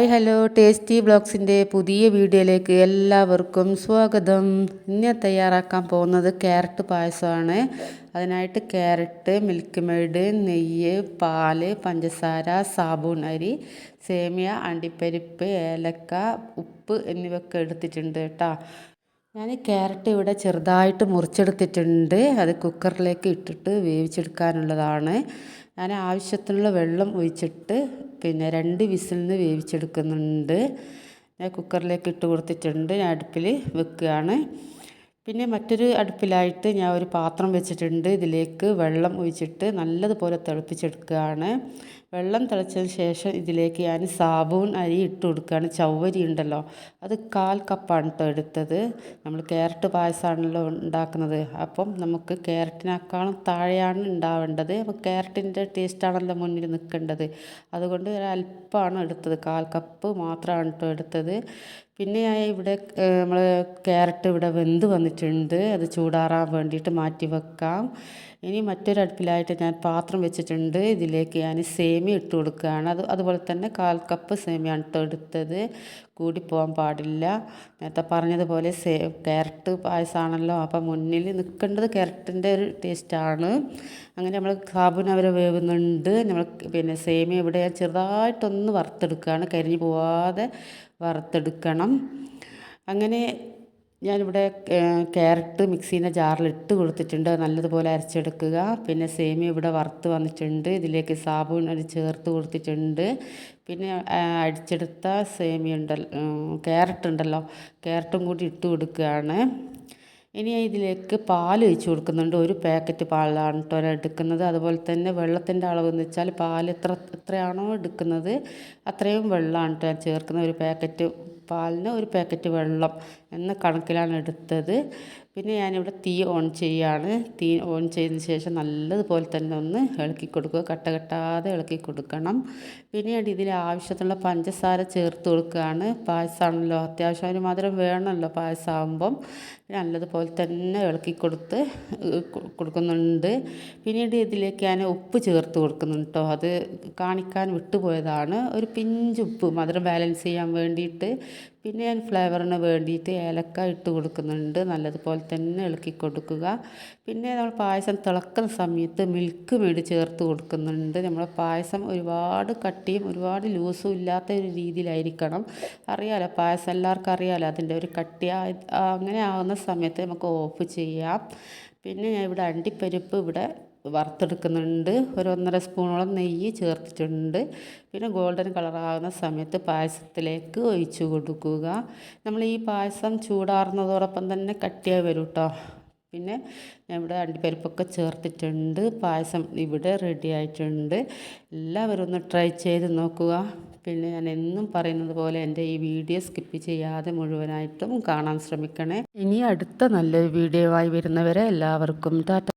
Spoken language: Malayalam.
ഹായ് ഹലോ ടേസ്റ്റി ബ്ലോഗ്സിന്റെ പുതിയ വീഡിയോയിലേക്ക് എല്ലാവർക്കും സ്വാഗതം. ഇന്ന് തയ്യാറാക്കാൻ പോകുന്നത് ക്യാരറ്റ് പായസമാണ്. അതിനായിട്ട് ക്യാരറ്റ് മിൽക്ക് മെയ്ഡ് നെയ്യ് പാൽ പഞ്ചസാര സാബൂൺ അരി സേമിയ അണ്ടിപ്പരിപ്പ് ഏലക്ക ഉപ്പ് എന്നിവയൊക്കെ എടുത്തിട്ടുണ്ട് കേട്ടോ. ഞാൻ ക്യാരറ്റ് ഇവിടെ ചെറുതായിട്ട് മുറിച്ചെടുത്തിട്ടുണ്ട്. അത് കുക്കറിലേക്ക് ഇട്ടിട്ട് വേവിച്ചെടുക്കാനുള്ളതാണ്. ഞാൻ ആവശ്യത്തിനുള്ള വെള്ളം ഒഴിച്ചിട്ട് പിന്നെ രണ്ട് വിസിലിന് വേവിച്ചെടുക്കുന്നുണ്ട്. ഞാൻ കുക്കറിലേക്ക് ഇട്ട് കൊടുത്തിട്ടുണ്ട്. ഞാൻ അടുപ്പിൽ വെക്കുകയാണ്. പിന്നെ മറ്റൊരു അടുപ്പിലായിട്ട് ഞാൻ ഒരു പാത്രം വെച്ചിട്ടുണ്ട്. ഇതിലേക്ക് വെള്ളം ഒഴിച്ചിട്ട് നല്ലതുപോലെ തിളപ്പിച്ചെടുക്കുകയാണ്. വെള്ളം തിളച്ചതിന് ശേഷം ഇതിലേക്ക് ഞാൻ സാബൂൺ അരി ഇട്ട് കൊടുക്കുകയാണ്. ചവ്വരി ഉണ്ടല്ലോ അത് കാൽ കപ്പാണ് കേട്ടോ എടുത്തത്. നമ്മൾ ക്യാരറ്റ് പായസമാണല്ലോ ഉണ്ടാക്കുന്നത്. അപ്പം നമുക്ക് ക്യാരറ്റിനേക്കാളും താഴെയാണ് ഉണ്ടാവേണ്ടത്. അപ്പോൾ ക്യാരറ്റിന്റെ ടേസ്റ്റാണല്ലോ മുന്നിൽ നിൽക്കേണ്ടത്. അതുകൊണ്ട് അല്പമാണ് എടുത്തത്. കാൽ കപ്പ് മാത്രമാണ് കേട്ടോ എടുത്തത്. പിന്നെ ഇവിടെ നമ്മൾ ക്യാരറ്റ് ഇവിടെ വെന്ത് വന്നിട്ടുണ്ട്. അത് ചൂടാറാൻ വേണ്ടിയിട്ട് മാറ്റി വെക്കാം. ഇനി മറ്റൊരു അടുപ്പിലായിട്ട് ഞാൻ പാത്രം വെച്ചിട്ടുണ്ട്. ഇതിലേക്ക് ഞാൻ സേമിയ ഇട്ട് കൊടുക്കുകയാണ്. അത് അതുപോലെ തന്നെ കാൽ കപ്പ് സേമിയാണ് എടുത്തത്. കൂടിപ്പോകാൻ പാടില്ല. നേരത്തെ പറഞ്ഞതുപോലെ സേ ക്യാരറ്റ് പായസമാണല്ലോ അപ്പം മുന്നിൽ നിൽക്കേണ്ടത് ക്യാരറ്റിന്റെ ഒരു ടേസ്റ്റാണ് അങ്ങനെ നമ്മൾ സാബുന അവരെ വേവുന്നുണ്ട്. നമ്മൾ പിന്നെ സേമിയ ഇവിടെ ചെറുതായിട്ടൊന്ന് വറുത്തെടുക്കുകയാണ് കരിഞ്ഞു പോവാതെ വറുത്തെടുക്കണം. അങ്ങനെ ഞാനിവിടെ ക്യാരറ്റ് മിക്സീന്റെ ജാറിൽ ഇട്ട് കൊടുത്തിട്ടുണ്ട് നല്ലതുപോലെ അരച്ചെടുക്കുക. പിന്നെ സേമിയ ഇവിടെ വറുത്ത് വന്നിട്ടുണ്ട്. ഇതിലേക്ക് സാബൂൺ അത് ചേർത്ത് കൊടുത്തിട്ടുണ്ട്. പിന്നെ അടിച്ചെടുത്ത സേമിയ ഉണ്ടല്ലോ ക്യാരറ്റ് ഉണ്ടല്ലോ ക്യാരറ്റും കൂടി ഇട്ട് കൊടുക്കുകയാണ്. ഇനി ഇതിലേക്ക് പാൽ ഒഴിച്ച് കൊടുക്കുന്നുണ്ട്. ഒരു പാക്കറ്റ് പാലാണ് കേട്ടോ എടുക്കുന്നത്. അതുപോലെ തന്നെ വെള്ളത്തിന്റെ അളവ് എന്ന് വെച്ചാൽ പാൽ എത്ര എത്രയാണോ എടുക്കുന്നത് അത്രയും വെള്ളമാണ് കേട്ടോ ചേർക്കുന്ന ഒരു പാക്കറ്റ് പാലിന് ഒരു പാക്കറ്റ് വെള്ളം എന്ന കണക്കിലാണ് എടുത്തത്. പിന്നെ ഞാനിവിടെ തീ ഓൺ ചെയ്യുകയാണ് തീ ഓൺ ചെയ്തതിന് ശേഷം നല്ലതുപോലെ തന്നെ ഒന്ന് ഇളക്കി കൊടുക്കുക. കട്ട കെട്ടാതെ ഇളക്കി കൊടുക്കണം. പിന്നീട് ഇതിൽ ആവശ്യത്തിനുള്ള പഞ്ചസാര ചേർത്ത് കൊടുക്കുകയാണ്. പായസമാണല്ലോ. അത്യാവശ്യം ഒരു മാത്രം വേണമല്ലോ പായസമാകുമ്പം. നല്ലതുപോലെ തന്നെ ഇളക്കി കൊടുത്ത് കൊടുക്കുന്നുണ്ട്. പിന്നീട് ഇതിലേക്ക് ഞാൻ ഉപ്പ് ചേർത്ത് കൊടുക്കുന്നുണ്ട് കേട്ടോ. അത് കാണിക്കാൻ വിട്ടുപോയതാണ്. ഒരു പിഞ്ച് ഉപ്പ് മധുരം ബാലൻസ് ചെയ്യാൻ വേണ്ടിയിട്ട് പിന്നെ ഞാൻ ഫ്ലേവറിന് വേണ്ടിയിട്ട് ഏലക്ക ഇട്ട് കൊടുക്കുന്നുണ്ട്. നല്ലതുപോലെ തന്നെ ഇളക്കി കൊടുക്കുക. പിന്നെ നമ്മൾ പായസം തിളക്കുന്ന സമയത്ത് മിൽക്ക് മേടി ചേർത്ത് കൊടുക്കുന്നുണ്ട്. നമ്മൾ പായസം ഒരുപാട് കട്ടിയും ഒരുപാട് ലൂസും ഇല്ലാത്ത ഒരു രീതിയിലായിരിക്കണം. അറിയാലോ പായസം എല്ലാവർക്കും അറിയാലോ അതിന്റെ ഒരു കട്ടി അങ്ങനെ ആകുന്ന സമയത്ത് നമുക്ക് ഓഫ് ചെയ്യാം. പിന്നെ ഞാൻ ഇവിടെ അണ്ടിപ്പരിപ്പ് ഇവിടെ വറുത്തെടുക്കുന്നുണ്ട്. ഒരു ഒന്നര സ്പൂണോളം നെയ്യ് ചേർത്തിട്ടുണ്ട്. പിന്നെ ഗോൾഡൻ കളറാകുന്ന സമയത്ത് പായസത്തിലേക്ക് ഒഴിച്ചു കൊടുക്കുക. നമ്മൾ ഈ പായസം ചൂടാറുന്നതോടൊപ്പം തന്നെ കട്ടിയായി വരും കേട്ടോ പിന്നെ ഇവിടെ അണ്ടിപ്പരിപ്പൊക്കെ ചേർത്തിട്ടുണ്ട്. പായസം ഇവിടെ റെഡി ആയിട്ടുണ്ട്. എല്ലാവരും ഒന്ന് ട്രൈ ചെയ്ത് നോക്കുക. പിന്നെ ഞാൻ എന്നും പറയുന്നത് പോലെ എന്റെ ഈ വീഡിയോ സ്കിപ്പ് ചെയ്യാതെ മുഴുവനായിട്ടും കാണാൻ ശ്രമിക്കണേ. ഇനി അടുത്ത നല്ലൊരു വീഡിയോ ആയി വരുന്നവരെ എല്ലാവർക്കും ടാറ്റ